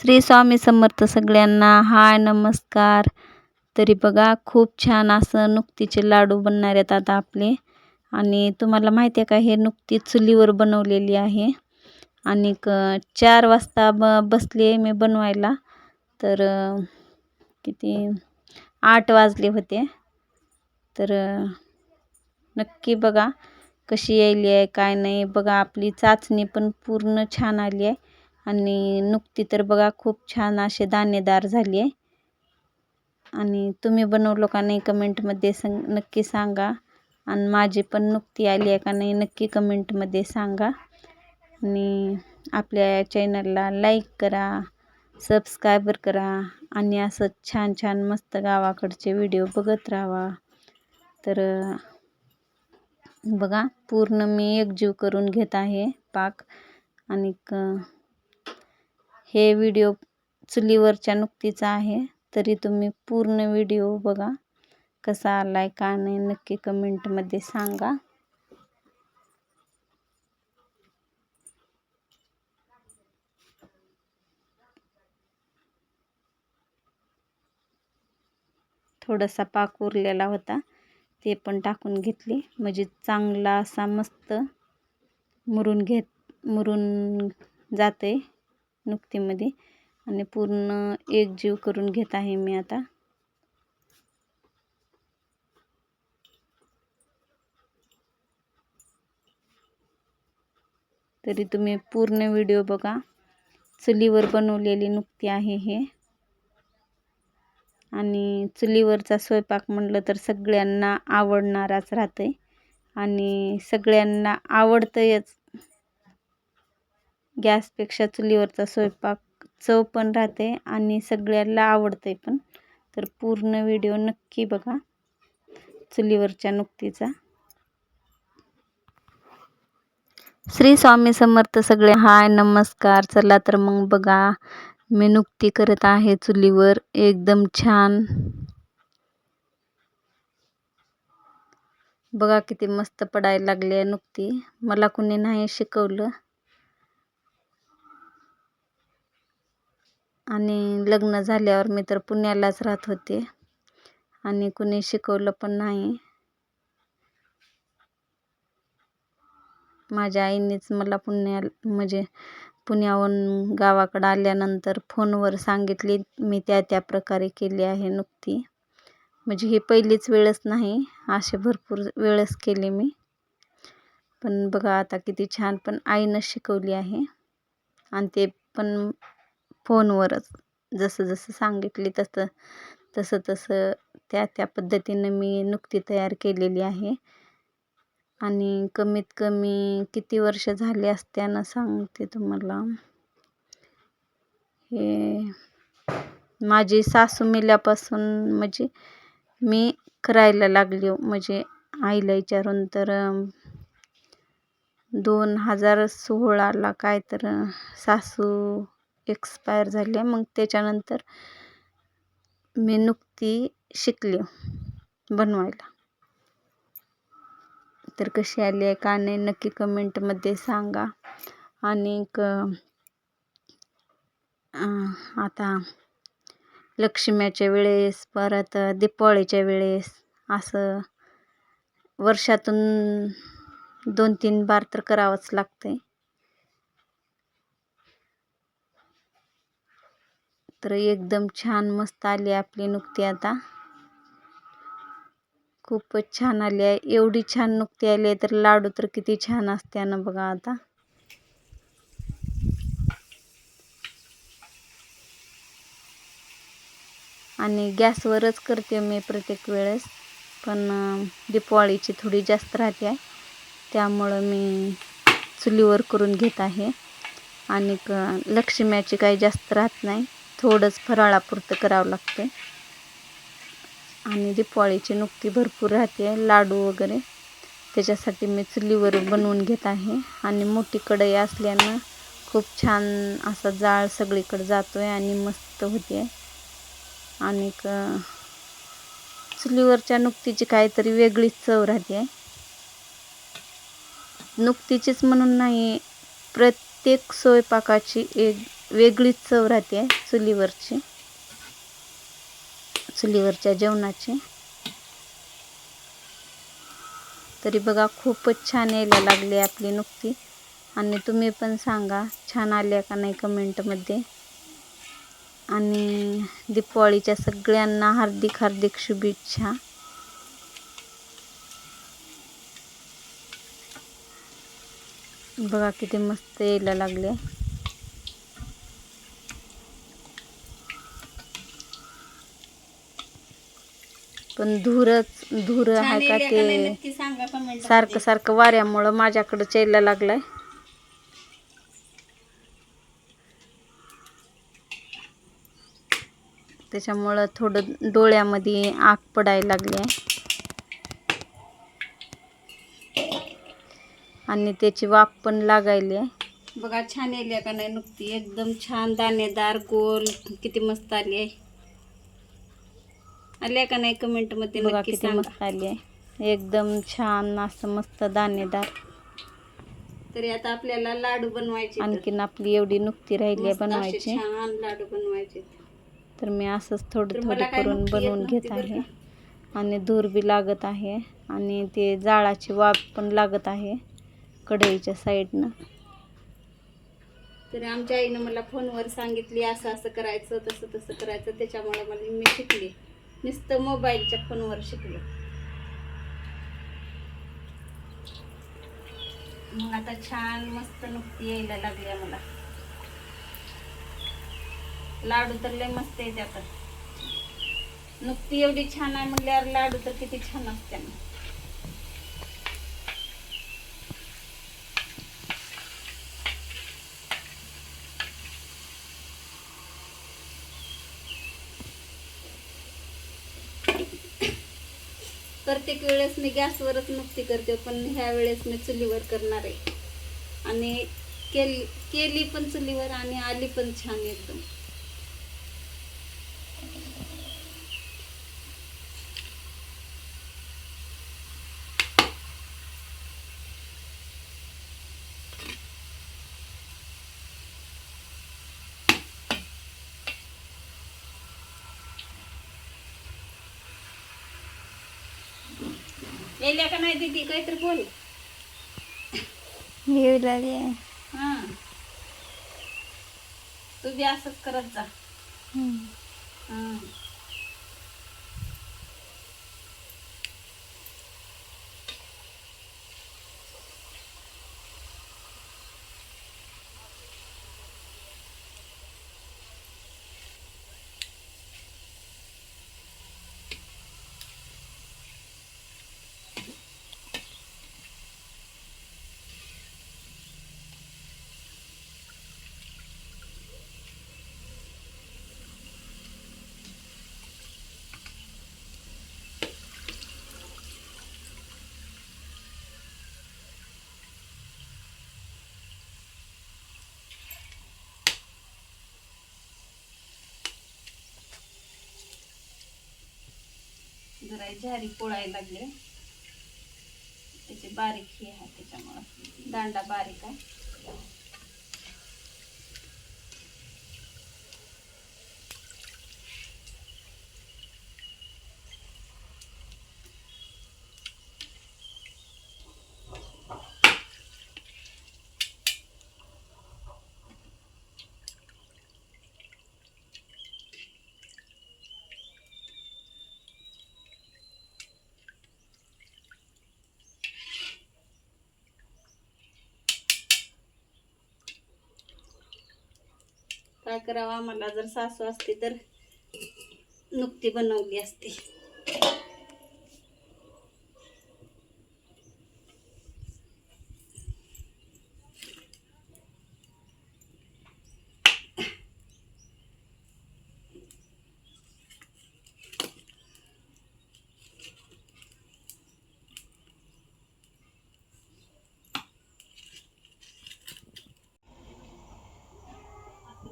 श्री स्वामी समर्थ सगळ्यांना. हाय नमस्कार. तरी बघा खूप छान असं नुकतीचे लाडू बनणार आहेत आता आपले. आणि तुम्हाला माहिती आहे का हे नुकती चुलीवर बनवलेली आहे. आणि क चार वाजता ब बसले मी बनवायला. तर किती आठ वाजले होते. तर नक्की बघा कशी यायली आहे काय नाही. बघा आपली चाचणी पण पूर्ण छान आली आहे. आणि नुकती तर बघा खूप छान असे दाणेदार झाली आहे आणि तुम्ही बनवलो का नाही कमेंटमध्ये सांग नक्की सांगा. आणि माझी पण नुकती आली आहे का नाही नक्की कमेंटमध्ये सांगा. आणि आपल्या चॅनलला लाईक करा सबस्क्रायबर करा आणि असं छान छान मस्त गावाकडचे व्हिडिओ बघत राहावा तर बघा पूर्ण मी एकजीव करून घेत आहे पाक. आणि हे व्हिडिओ चुलीवरच्या नुकतीचा आहे. तरी तुम्ही पूर्ण व्हिडिओ बघा. कसा आला आहे का नाही नक्की कमेंटमध्ये सांगा. थोडासा पाक उरलेला होता. ते पण टाकून घेतली. म्हणजे चांगला असा मस्त मुरून घेत मुरून जाते नुकतीमध्ये. आणि पूर्ण एकजीव करून घेत आहे मी आता. तरी तुम्ही पूर्ण व्हिडिओ बघा. चुलीवर बनवलेली नुकती आहे हे. आणि चुलीवरचा स्वयंपाक म्हटलं तर सगळ्यांना आवडणाराच राहते आणि सगळ्यांना आवडतंयच. गॅसपेक्षा चुलीवरचा स्वयंपाक चव पण राहते आणि सगळ्यांना आवडते पण. तर पूर्ण व्हिडिओ नक्की बघा. चुलीवरच्या नुकतीचा. श्री स्वामी समर्थ सगळे हाय नमस्कार. चला तर मग बघा. मी नुकती करत आहे चुलीवर. एकदम छान. बघा किती मस्त पडायला लागली आहे नुकती. मला कुणी नाही शिकवलं. आणि लग्न झाल्यावर मी तर पुण्यालाच राहत होते. आणि कुणी शिकवलं पण नाही. माझ्या आईनेच मला पुण्या म्हणजे पुण्याहून गावाकडं आल्यानंतर फोनवर सांगितली मी त्या त्या प्रकारे केली आहे नुकती. म्हणजे ही पहिलीच वेळच नाही असे भरपूर वेळच केले मी. पण बघा आता किती छान पण आईनं शिकवली आहे. आणि ते पण फोनवरच. जसं जसं सांगितले तसं तसं तसं त्या त्या पद्धतीनं मी नुकती तयार केलेली आहे. आणि कमीत कमी किती वर्ष झाले असत्यानं सांगते तुम्हाला. हे माझी सासू मेल्यापासून म्हणजे मी करायला लागली. म्हणजे आईला विचारून तर दोन हजार सोळाला काय तर सासू एक्सपायर झाले मग त्याच्यानंतर मी नुकती शिकली बनवायला. तर कशी आली आहे का नाही नक्की कमेंटमध्ये सांगा. आणि आता लक्ष्म्याच्या वेळेस परत दिपावळीच्या वेळेस असं वर्षातून दोन तीन बार तर करावंच लागतं आहे तर एकदम छान मस्त आली आपली नुकती आता. खूपच छान आली आहे. एवढी छान नुकती आली आहे तर लाडू तर किती छान असते ना बघा आता. आणि गॅसवरच करते मी प्रत्येक वेळेस पण दीपवाळीची थोडी जास्त राहते आहे. त्यामुळं मी चुलीवर करून घेत आहे. आणि लक्ष्म्याची काही जास्त राहत नाही. थोडंच फराळापुरतं करावं लागते आणि दिपावळीची नुकती भरपूर राहते लाडू वगैरे. त्याच्यासाठी मी चुलीवर बनवून घेत आहे. आणि मोठी कढई असल्यानं खूप छान असा जाळ सगळीकडे जातो आहे आणि मस्त होते. आणि चुलीवरच्या नुकतीची काहीतरी वेगळीच चव राहते. नुकतीचीच म्हणून नाही प्रत्येक स्वयंपाकाची एक वेगळीच चव राहते चुलीवरची. चुलीवरच्या जेवणाची. तरी बघा खूपच छान यायला लागली आपली नुकती. आणि तुम्ही पण सांगा छान आल्या का नाही कमेंटमध्ये. आणि दीपावळीच्या सगळ्यांना हार्दिक हार्दिक शुभेच्छा. बघा किती मस्त यायला लागले. पण धूरच धूर आहे का ते सारखं सारखं वाऱ्यामुळं माझ्याकडं यायला लागलाय. त्याच्यामुळं थोडं डोळ्यामध्ये आग पडायला लागली आहे. आणि त्याची वाफ पण लागायली आहे. बघा छान येईल का नाही नुकती. एकदम छान दाणेदार गोल किती मस्त आली आहे. आल्या का नाही कमेंटमध्ये बघा किती मस्त आली आहे. एकदम छान असं मस्त दाणेदार. तरी आता आपल्याला लाडू बनवायचे आणखीन आपली एवढी नुकती राहिली आहे बनवायची. छान लाडू बनवायचे तर. मी असंच थोडं थोडं करून बनवून घेत आहे. आणि धूर बी लागत आहे. आणि ते जाळाची वाफ पण लागत आहे कढईच्या साईडनं. तरी आमच्या आईनं मला फोनवर सांगितली असं असं करायचं तसं तसं करायचं त्याच्यामुळे मला मी शिकले. नुसतं मोबाईलच्या फोनवर शिकले. मग आता छान मस्त नुकती यायला लागली मला. लाडू तर लय मस्त येते आता नुकती एवढी छान आहे म्हटल्यावर लाडू तर किती छान असते प्रत्येक वेळेस मी गॅसवरच नुकती करते पण ह्या वेळेस मी चुलीवर करणार आहे. आणि केली केली पण चुलीवर आणि आली पण छान एकदम. येल्या का नाही दीदी? काहीतरी बोल. येऊ लागले हा. तू बी असंच करत जा हा. जरा झारी पोळायला लागले त्याची बारीक हे आहे त्याच्यामुळं. दांडा बारीक आहे. काय करावं? आम्हाला जर सासू असते तर नुकती बनवली असती.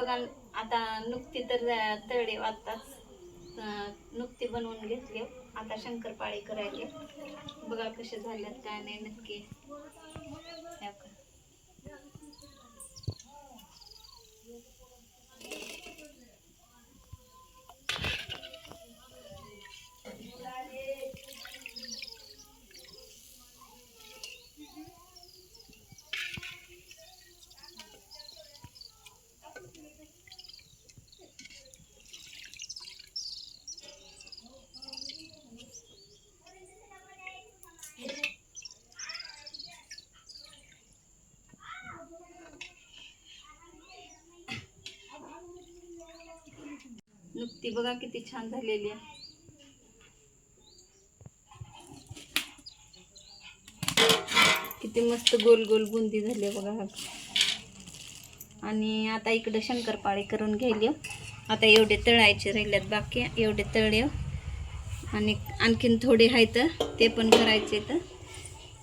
बघा आता नुकती तर तळे आत्ताच नुकती बनवून घेतली. आता शंकरपाळी करायची बघा कसे झाल्यात काय नाही नक्की. ती बघा किती छान झालेली आहे. किती मस्त गोल गोल बुंदी झाली आहे बघा आणि आता इकडं शंकरपाळी करून घ्यायली आता एवढे तळायचे राहिल्यात बाकी एवढे तळे आणि आणखीन थोडे आहेत ते पण करायचे तर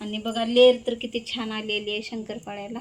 आणि बघा लेअर तर किती छान आलेली आहे शंकरपाळ्याला.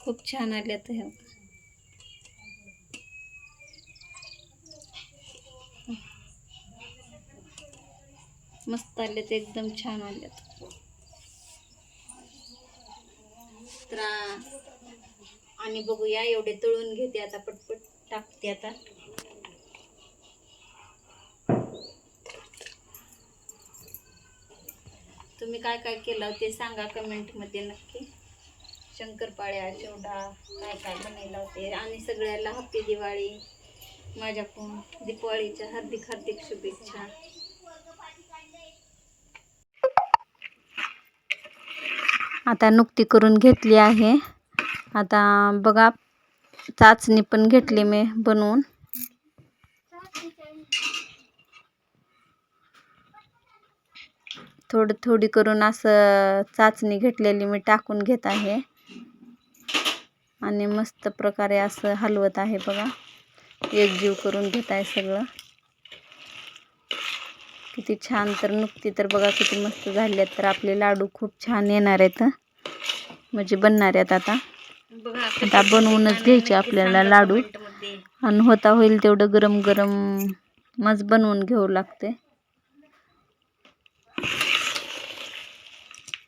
खूप छान आल्यात ह्या मस्त आलेत एकदम छान आलेत. तर आणि बघूया एवढे तळून घेते आता पटपट टाकते आता. तुम्ही काय काय केलं ते सांगा कमेंटमध्ये नक्की. शंकरपाळ्या चिवडा काय काय बनवला होते. आणि सगळ्याला हॅपी दिवाळी माझ्याकडून दीपावळीच्या हार्दिक हार्दिक शुभेच्छा. आता नुकती करून घेतली आहे. आता बघा चाचणी पण घेतली मी बनवून. थोडी थोडी करून असं चाचणी घेतलेली मी टाकून घेत आहे. आणि मस्त प्रकारे असं हलवत आहे बघा. एकजीव करून घेत आहे सगळं. किती छान तर नुकती तर बघा किती मस्त झाली आहेत तर आपले लाडू खूप छान येणार आहेत म्हणजे बनणार आहेत आता. आता बनवूनच घ्यायचे आपल्याला लाडू. आणि होता होईल तेवढं गरम गरम मज बनवून घेऊ लागते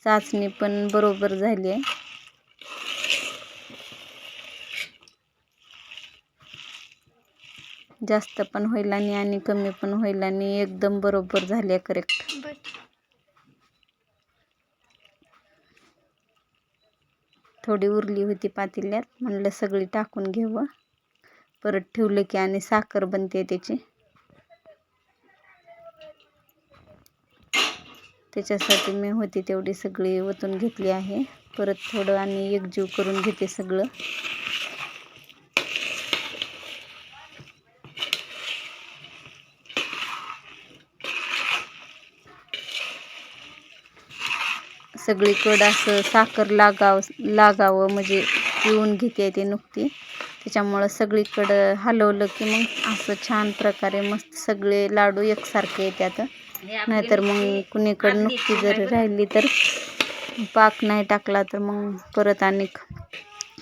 चाचणी पण बरोबर झाली आहे. जास्त पण होईल आणि आणि कमी पण होईल आणि एकदम बरोबर झाले करेक्ट थोडी उरली होती पातेल्यात म्हणलं सगळी टाकून घेऊ. परत ठेवलं की आणि साखर बनते त्याची. त्याच्यासाठी मी होती तेवढी सगळी ओतून घेतली आहे. परत थोडं आणि एकजीव करून घेते सगळं. सगळीकडं असं साखर लागाव लागावं म्हणजे पिऊन घेते ते नुकती. त्याच्यामुळं सगळीकडं हलवलं की मग असं छान प्रकारे मस्त सगळे लाडू एकसारखे येतात नाहीतर मग कुणीकडं नुकती जर राहिली तर पाक नाही टाकला तर मग परत आणि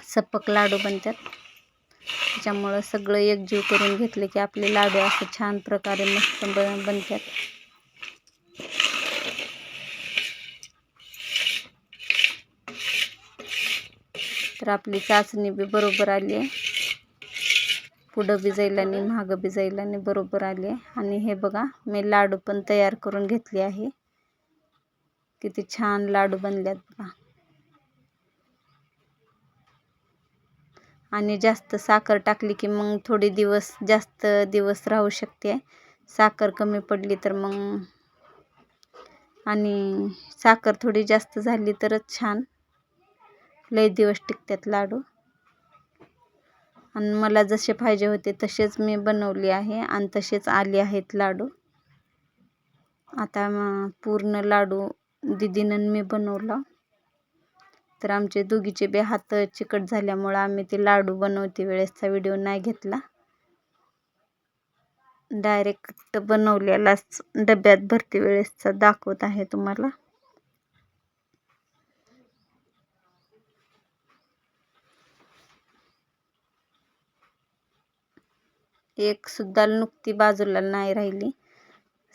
सपक लाडू बनतात. त्याच्यामुळं सगळं एकजीव करून घेतले की आपले लाडू असं छान प्रकारे मस्त ब बनतात. तर आपली चाचणी बी बरोबर आली आहे. पुढं बी जाईल आणि मागं बी जाईल आणि बरोबर आली आहे. आणि हे बघा मी लाडू पण तयार करून घेतले आहे. किती छान लाडू बनल्यात बघा. आणि जास्त साखर टाकली की मग थोडे दिवस जास्त दिवस राहू शकते. साखर कमी पडली तर मग आणि साखर थोडी जास्त झाली तरच छान. लय दिवस टिकतात लाडू. आणि मला जसे पाहिजे होते तसेच मी बनवले आहे आणि तसेच आले आहेत लाडू. आता पूर्ण लाडू दिदीनं मी बनवला. तर आमचे दोघीचे बे हात चिकट झाल्यामुळं आम्ही ते लाडू बनवते वेळेसचा व्हिडिओ नाही घेतला. डायरेक्ट बनवलेलाच डब्यात भरती वेळेसचा दाखवत आहे तुम्हाला. एक सुद्धा नुकती बाजूला नाही राहिली.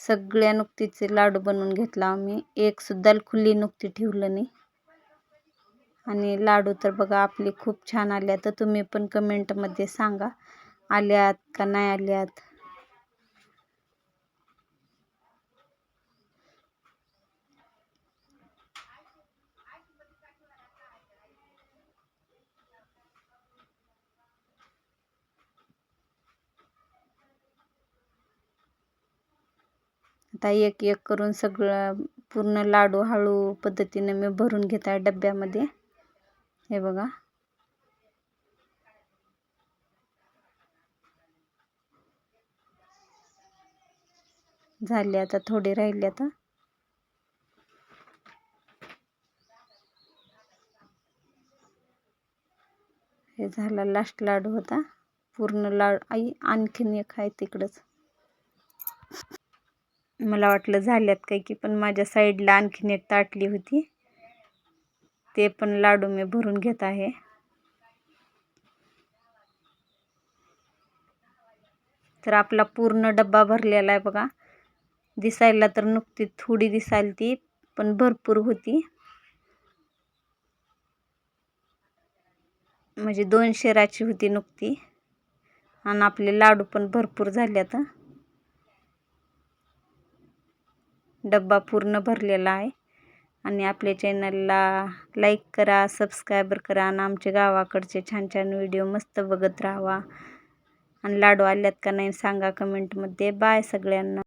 सगळ्या नुकतीचे लाडू बनवून घेतला आम्ही. एक सुद्धा खुली नुकती ठेवलं नाही. आणि लाडू तर बघा आपली खूप छान आल्या तर तुम्ही पण कमेंटमध्ये सांगा. आल्यात का नाही आल्यात? आता एक एक करून सगळं पूर्ण लाडू हळू पद्धतीनं मी भरून घेत आहे डब्यामध्ये. हे बघा. झाले आता थोडे राहिले आता. हे झाला लास्ट लाडू होता. पूर्ण लाडू आई आणखीन एक आहे तिकडंच. मला वाटलं झाल्यात काही की पण माझ्या साईडला आणखीन एक ताटली होती. ते पण लाडू मी भरून घेत आहे. तर आपला पूर्ण डब्बा भरलेला आहे बघा. दिसायला तर नुकती थोडी दिसायला ती पण भरपूर होती. म्हणजे दोन शेराची होती नुकती. आणि आपले लाडू पण भरपूर झाले आता डब्बा पूर्ण भरलेला आहे. आणि आपल्या चॅनलला लाईक करा सबस्क्रायबर करा आणि आमच्या गावाकडचे छान छान व्हिडिओ मस्त बघत राहावा. आणि लाडू आल्यात का नाही सांगा कमेंटमध्ये. बाय सगळ्यांना.